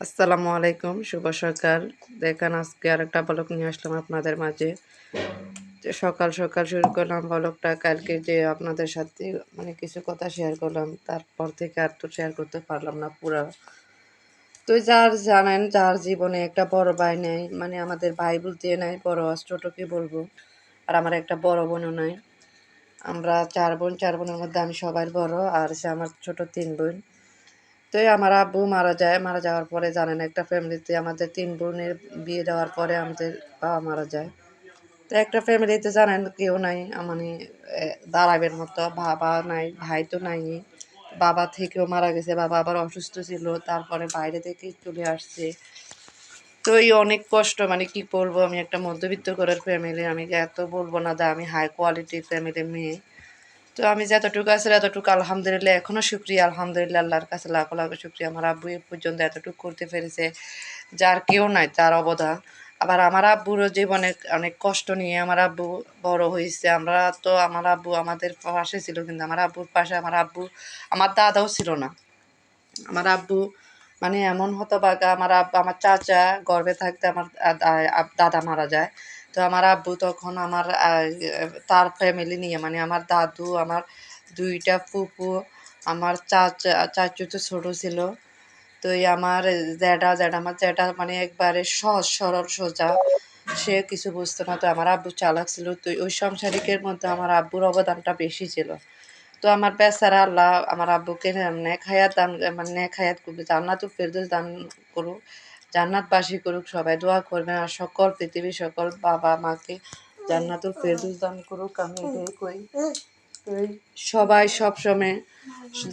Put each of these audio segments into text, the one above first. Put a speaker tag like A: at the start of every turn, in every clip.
A: আসসালামু আলাইকুম, শুভ সকাল। দেখেন, আজকে আরেকটা বলক নিয়ে আসলাম আপনাদের মাঝে। সকাল সকাল শুরু করলাম বলকটা কালকে যে আপনাদের সাথে মানে কিছু কথা শেয়ার করলাম, তারপর থেকে আর তো শেয়ার করতে পারলাম না পুরা। তো যার জানেন, যার জীবনে একটা বড় ভাই নেই মানে আমাদের ভাই বলতে নাই, বড় ছোটকে বলব, আর আমার একটা বড় বোনও নাই। আমরা চার বোন, চার বোনের মধ্যে আমি সবার বড়, আর সে আমার ছোট তিন বোন। তো আমার আব্বু মারা যায়, মারা যাওয়ার পরে জানেন একটা ফ্যামিলিতে আমাদের তিন বোনের বিয়ে দেওয়ার পরে আমাদের বাবা মারা যায়। তো একটা ফ্যামিলিতে জানেন কেউ নাই মানে দাঁড়াবের মতো, বাবা নাই, ভাই তো নাই। বাবা থেকেও মারা গেছে, বাবা আবার অসুস্থ ছিল, তারপরে বাইরে থেকে চলে আসছে। তো এই অনেক কষ্ট মানে কি বলব, আমি একটা মধ্যবিত্ত ঘরের ফ্যামিলি আমি এত বলব না যে আমি হাই কোয়ালিটির ফ্যামিলির মেয়ে। তো আমি যতটুকু আছে, এতটুকু আলহামদুলিল্লাহ এখনও শুক্রিয়া। আলহামদুলিল্লাহ, আল্লাহর কাছে লাখ লাখ শুক্রিয়া। আমার আব্বু পর্যন্ত এতটুকু করতে পেরেছে, যার কেউ নাই, তার অবদান। আবার আমার আব্বুরও জীবনে অনেক কষ্ট নিয়ে আমার আব্বু বড় হয়েছে। আমরা তো, আমার আব্বু আমাদের পাশে ছিল, কিন্তু আমার আব্বুর পাশে আমার আব্বু, আমার দাদাও ছিল না। আমার আব্বু মানে এমন হতবাগা আমার আব্বু, আমার চাচা গর্বে থাকতে আমার দাদা মারা যায়। তো আমার আব্বু তখন আমার তার ফ্যামিলি নিয়ে মানে আমার দাদু, আমার দুইটা ফুপু, আমার চাচা, চাচু তো ছোটো ছিল। তো এই আমার জ্যাঠা জ্যাঠা, আমার জ্যাঠা মানে একবারে সহজ, সরল, সোজা। সে কিছু বুঝতো না, তো আমার আব্বু চালাক ছিল। তো ওই সংসারিকের মধ্যে আমার আব্বুর অবদানটা বেশি ছিল। তো আমার বেচারা আল্লাহ আমার আব্বুকে নেক হায়াত দান মানে করবে। জান্নাত ফেরদৌস দান করুক। জান্নাতবাসী করুক সবাই দোয়া করবেন। আর সকল পৃথিবীর সকল বাবা মাকে জান্নাতুল ফেরদৌস দান করুক আমি এটাই এই সবাই সবসময়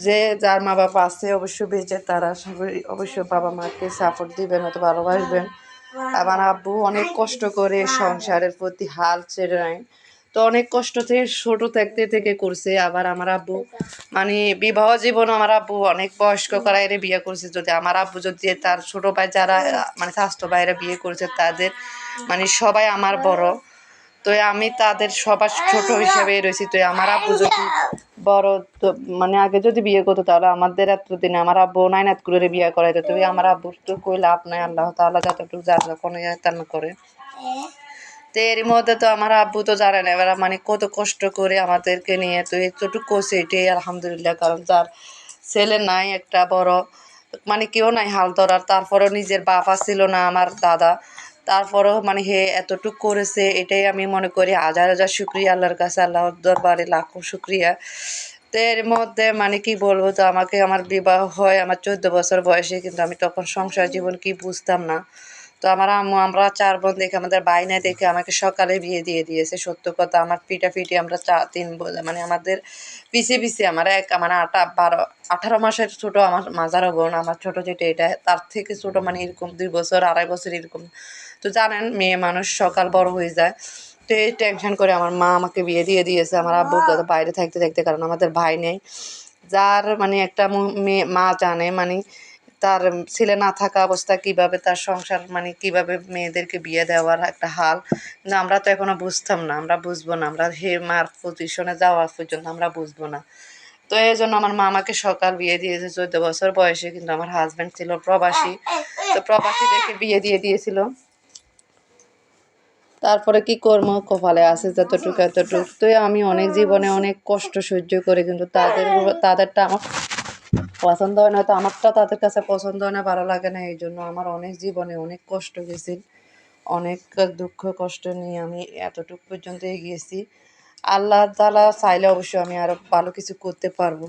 A: যে যার মা বাবা আছে অবশ্যই বেঁচে তারা সবাই অবশ্যই বাবা মাকে সাপোর্ট দিবেন হয়তো ভালোবাসবেন। আমার আব্বু অনেক কষ্ট করে সংসারের প্রতি হাল ছেড়ে নেয় তো অনেক কষ্ট থেকে, ছোট থাকতে থেকে করছে। আবার আমার আব্বু মানে বিবাহ জীবন আমার আব্বু অনেক বয়স্ক করাইরে বিয়ে করছে। যদি আমার আব্বু যদি তার ছোট ভাই যারা মানে স্বাস্থ্য ভাইরা বিয়ে করেছে, তাদের মানে সবাই আমার বড়। তো আমি তাদের সবার ছোট হিসেবে রয়েছি। তো আমার আব্বু যদি বড়, তো মানে আগে যদি বিয়ে করতো, তাহলে আমাদের এতদিনে আমার আব্বু নাইনাত করে বিয়ে করাইতো। তো আমার আব্বুর তো কই লাভ নাই, আল্লাহ তাআলা যতটুকু যার যখন তার করে। তো এর মধ্যে তো আমার আব্বু তো জানে না, এবার মানে কত কষ্ট করে আমাদেরকে নিয়ে তো এতটুকু করছে এটাই আলহামদুলিল্লাহ, কারণ তার ছেলে নাই, একটা বড় মানে কেউ নাই হাল ধরার, তারপরেও নিজের বাবা ছিল না আমার দাদা, তারপরেও মানে হে এতটুক করেছে, এটাই আমি মনে করি, হাজার হাজার শুক্রিয়া আল্লাহর কাছে, আল্লাহর দরবারে লাখো শুক্রিয়া। তো এর মধ্যে মানে কি বলব তো, আমাকে আমার বিবাহ হয়, আমার চোদ্দ বছর বয়সে, কিন্তু আমি তখন সংসার জীবন কি বুঝতাম না। তো আমার আম্মু আমরা চার বোন দেখে আমাদের বাইনা দেখে আমাকে সকালে বিয়ে দিয়ে দিয়েছে। সত্য কথা আমার পিটাপিটি আমরা চা তিন বোন মানে আমাদের পিছিয়ে পিছিয়ে আমার এক মানে আটা বারো আঠারো মাসের ছোট আমার মাজারও বোন আমার ছোট যেটা এটা তার থেকে ছোট মানে এরকম দুই বছর আড়াই বছর এরকম। তো জানেন মেয়ে মানুষ সকাল বড় হয়ে যায় তো এই টেনশন করে আমার মা আমাকে বিয়ে দিয়ে দিয়েছে। আমার আব্বু তো বাইরে থাকতে থাকতে কারণ আমাদের ভাই নেই। যার মানে একটা মেয়ে মা জানে মানে তার ছেলে না থাকা অবস্থা, কীভাবে তার সংসার মানে কীভাবে মেয়েদেরকে বিয়ে দেওয়ার একটা হাল কিন্তু আমরা তো এখনও বুঝতাম না, আমরা বুঝব না, আমরা হে মার পজিশনে যাওয়ার পর্যন্ত আমরা বুঝব না। তো এই জন্য আমার মামাকে সকাল বিয়ে দিয়েছে, চোদ্দ বছর বয়সে, কিন্তু আমার হাজব্যান্ড ছিল প্রবাসী। তো প্রবাসীদেরকে বিয়ে দিয়ে দিয়েছিল। তারপরে কি কর্ম কপালে আছে যতটুকু এতটুকু। তো আমি অনেক জীবনে অনেক কষ্ট সহ্য করে, কিন্তু তাদের, তাদেরটা আমার পছন্দ হয় না তো আমারটা তাদের কাছে পছন্দ হয় না, ভালো লাগে না এই জন্য আমার অনেক জীবনে অনেক কষ্ট গেছি, অনেক দুঃখ কষ্ট নিয়ে আমি এতটুকু পর্যন্ত এগিয়েছি। আল্লাহ তালা চাইলে অবশ্যই আমি আরও ভালো কিছু করতে পারব।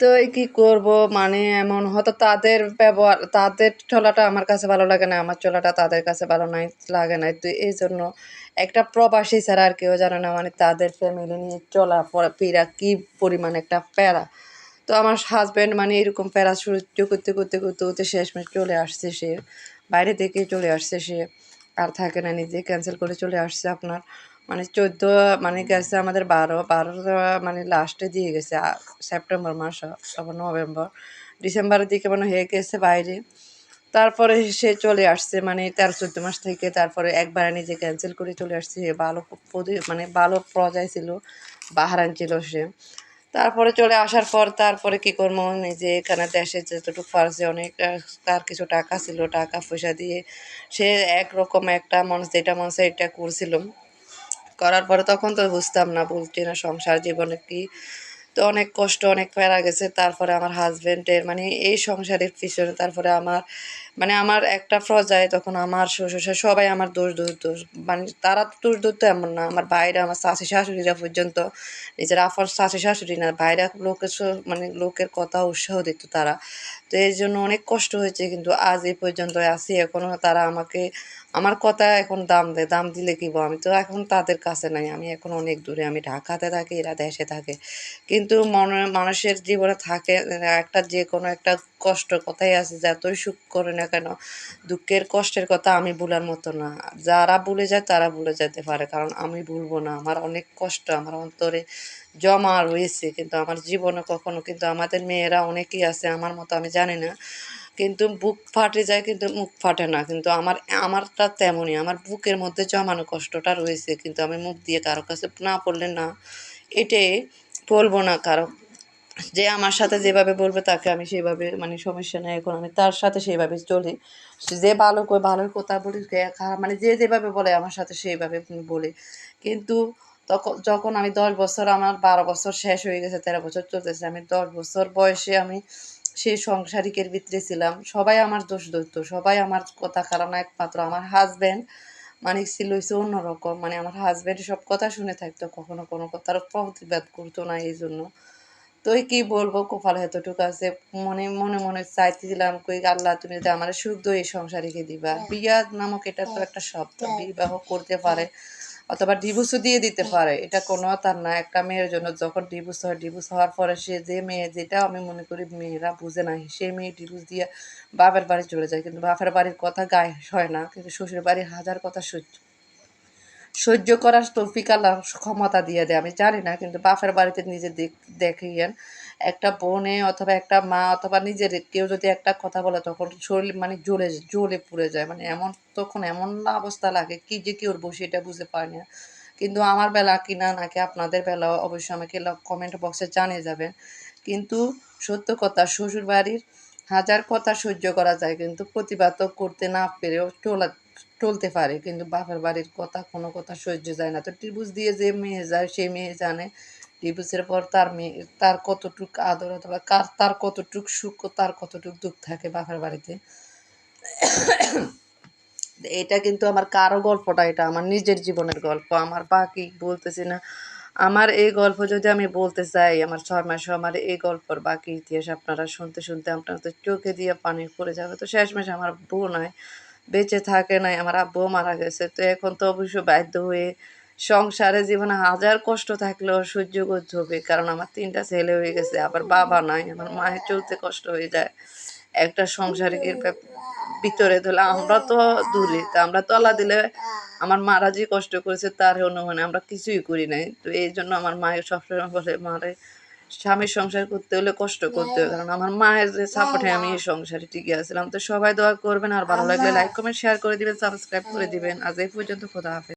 A: তো এই কি করব মানে এমন হয়তো তাদের ব্যবহার, তাদের চলাটা আমার কাছে ভালো লাগে না, আমার চলাটা তাদের কাছে ভালো নাই, লাগে না তো এই জন্য একটা প্রবাসী ছাড়া আর কেউ জানে না মানে তাদের ফ্যামিলি নিয়ে চলা পড়া কী পরিমাণ একটা প্যারা। তো আমার হাজব্যান্ড মানে এরকম প্যারা সহ্য করতে করতে করতে করতে শেষমেশ চলে আসছে সে। বাইরে থেকে চলে আসছে সে। আর থাকে না নিজে ক্যান্সেল করে চলে আসছে আপনার। মানে চোদ্দ মানে গেছে আমাদের বারো। বারো মানে লাস্টে দিয়ে গেছে সেপ্টেম্বর মাস তারপর নভেম্বর ডিসেম্বরের দিকে মানে হয়ে গেছে বাইরে। তারপরে সে চলে আসছে মানে তেরো, চোদ্দ মাস থেকে। তারপরে একবারে নিজে ক্যান্সেল করে চলে আসছে। ভালো মানে ভালো পর্যায়ে ছিল। বাহারান ছিল সে। তারপরে চলে আসার পর তারপরে কি করব? নিজে এখানে দেশে যতটুকু পারছে অনেক তার কিছু টাকা ছিল, টাকা পয়সা দিয়ে সে একরকম একটা মানুষ, যেটা মানুষ এটা করছিলাম করার পরে তখন তো বুঝতাম না বুঝছি না সংসার জীবনে কি? তো অনেক কষ্ট, অনেক প্যারা গেছে। তারপরে আমার হাজব্যান্ডের মানে এই সংসারের পিছনে, তারপরে আমার মানে আমার একটা যায় তখন আমার শ্বশুর সবাই আমার দোষ দোষ দোষ। মানে তারা তো দোষ ধরতো এমন না। আমার ভাইরা, আমার শাশি শাশুড়িরা পর্যন্ত, নিজের আফার শাশি শাশুড়ি না, ভাইরা লোকের মানে লোকের কথা উৎসাহ দিত তারা। তো এই জন্য অনেক কষ্ট হয়েছে, কিন্তু আজ এই পর্যন্ত আছি। এখনও তারা আমাকে আমার কথা এখন দাম দেয় দাম দিলে কি বল, আমি তো এখন তাদের কাছে নাই আমি এখন অনেক দূরে আমি ঢাকাতে থাকি এরা দেশে থাকে। কিন্তু মনে মানুষের জীবনে থাকে একটা যে কোনো একটা কষ্ট কথাই আছে যতই সুখ করে না কেন? দুঃখের কষ্টের কথা আমি ভুলার মতো না। যারা ভুলে যায় তারা ভুলে যেতে পারে কারণ আমি ভুলবো না। আমার অনেক কষ্ট আমার অন্তরে জমা রয়েছে কিন্তু আমার জীবনে কখনো কিন্তু আমাদের মেয়েরা অনেকেই আছে আমার মতো আমি জানি না। কিন্তু বুক ফাটে যায়, কিন্তু মুখ ফাটে না। কিন্তু আমার, আমারটা তেমনই। আমার বুকের মধ্যে জমানো কষ্টটা রয়েছে, কিন্তু আমি মুখ দিয়ে কারও কাছে না পড়লে না এটাই বলব না কারও। যে আমার সাথে যেভাবে বলবে তাকে আমি সেভাবে মানে সমস্যা নেই। এখন আমি তার সাথে সেইভাবে চলি। যে ভালো করে ভালোর কথা বলি খারাপ মানে যে যেভাবে বলে আমার সাথে সেইভাবে বলি। কিন্তু তখন যখন আমি দশ বছর, আমার বারো বছর শেষ হয়ে গেছে, তেরো বছর চলতেছে, আমি দশ বছর বয়সে আমি সেই সংসারিকের ভিতরে ছিলাম। সবাই আমার দোষ ধরতো সবাই আমার কথা না একমাত্র আমার হাজব্যান্ড মানে ছিল হচ্ছে অন্যরকম মানে আমার হাজব্যান্ড সব কথা শুনে থাকতো কখনো কোনো কথার প্রতিবাদ করতো না এই জন্য। তো কি বলব কপালে এতটুকু আছে মনে মনে মনে চাইতেছিলাম কই আল্লাহ তুমি যদি আমার শুদ্ধ এই সংসারিকে দিবা। বিয়া নামক এটা তো একটা শব্দ বিবাহ করতে পারে। অথবা ডিভোর্সও দিয়ে দিতে পারে। এটা কোনো তার না, একটা মেয়ের জন্য যখন ডিভোর্স হয় ডিভোর্স হওয়ার পরে সে যে মেয়ে, যেটা আমি মনে করি মেয়েরা বুঝে না, সে মেয়ে ডিভোর্স দিয়ে বাপের বাড়ি চলে যায়। কিন্তু বাপের বাড়ির কথা গায়ে হয় না, কিন্তু শ্বশুর বাড়ির হাজার কথা সহ্য সহ্য করার তৌফিক আল্লাহ ক্ষমতা দিয়ে দেয়। আমি জানি না, কিন্তু বাপের বাড়িতে নিজে দেখ- দেখিয়েন একটা বোনে অথবা একটা মা অথবা নিজের কেউ যদি একটা কথা বলে তখন শরীর মানে জ্বলে জ্বলে পুড়ে যায়। মানে এমন তখন এমন অবস্থা লাগে কি যে কি করব সেটা বুঝতে পারি না। কিন্তু আমার বেলা কিনা নাকি আপনাদের বেলা অবশ্যই আমাকে কমেন্ট বক্সে জানিয়ে যাবেন। কিন্তু সত্য কথা শ্বশুর বাড়ির হাজার কথা সহ্য করা যায়, কিন্তু প্রতিবাদ করতে না পেরেও চলা, চলতে পারে। কিন্তু বাপের বাড়ির কথা, কোনো কথা সহ্য যায় না। তো ত্রিভুজ দিয়ে যে মেয়ে যায়, সে মেয়ে জানে ত্রিভুজের পর তার মেয়ে, তার কতটুক আদর অথবা কার, তার কতটুক সুখ, তার কতটুক দুঃখ থাকে বাপের বাড়িতে। এটা কিন্তু আমার কারও গল্পটা, এটা আমার নিজের জীবনের গল্প। আমার বাকি বলতেছি না, আমার এই গল্প যদি আমি বলতে চাই, আমার ছয় মাসে আমার এই গল্পর বাকি ইতিহাস আপনারা শুনতে শুনতে আপনাদের চোখে দিয়ে পানি পড়ে যাবে। তো শেষ মাসে আমার বউ নাই, বেঁচে থাকে নাই, আমার আব্বুও মারা গেছে। তো এখন তো অবশ্য বাধ্য হয়ে সংসারে জীবনে হাজার কষ্ট থাকলেও সহ্য করতে হবে। কারণ আমার তিনটা ছেলে হয়ে গেছে, আবার বাবা নাই, আমার মায়ের চলতে কষ্ট হয়ে যায়। একটা সংসারিকের ভিতরে ধরলে আমরা তো দূরে তা আমরা তলা দিলে আমার মারা যে কষ্ট করেছে তার অনুমানে আমরা কিছুই করি নাই। তো এই জন্য আমার মায়ের সবসময় বলে, মারে, স্বামীর সংসার করতে হলে কষ্ট করতে হবে। কারণ আমার মায়ের যে সাপোর্টে আমি এই সংসারে টিকে আসছিলাম তো সবাই দোয়া করবেন, আর ভালো লাগলে লাইক কমেন্ট শেয়ার করে দিবেন সাবস্ক্রাইব করে দিবেন। আজ এই পর্যন্ত খোদা হাফেজ।